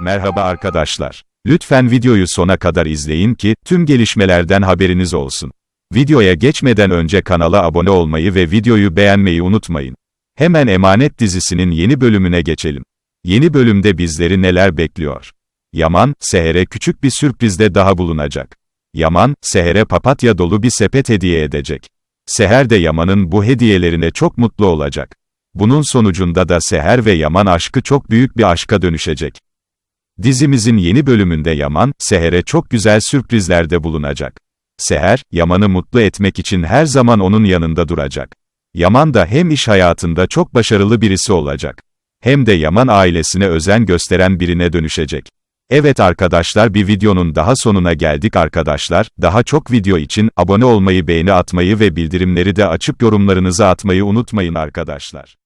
Merhaba arkadaşlar. Lütfen videoyu sona kadar izleyin ki, tüm gelişmelerden haberiniz olsun. Videoya geçmeden önce kanala abone olmayı ve videoyu beğenmeyi unutmayın. Hemen Emanet dizisinin yeni bölümüne geçelim. Yeni bölümde bizleri neler bekliyor? Yaman, Seher'e küçük bir sürprizde daha bulunacak. Yaman, Seher'e papatya dolu bir sepet hediye edecek. Seher de Yaman'ın bu hediyelerine çok mutlu olacak. Bunun sonucunda da Seher ve Yaman aşkı çok büyük bir aşka dönüşecek. Dizimizin yeni bölümünde Yaman, Seher'e çok güzel sürprizlerde bulunacak. Seher, Yaman'ı mutlu etmek için her zaman onun yanında duracak. Yaman da hem iş hayatında çok başarılı birisi olacak. Hem de Yaman ailesine özen gösteren birine dönüşecek. Evet arkadaşlar bir videonun daha sonuna geldik arkadaşlar. Daha çok video için abone olmayı, beğeni atmayı ve bildirimleri de açıp yorumlarınızı atmayı unutmayın arkadaşlar.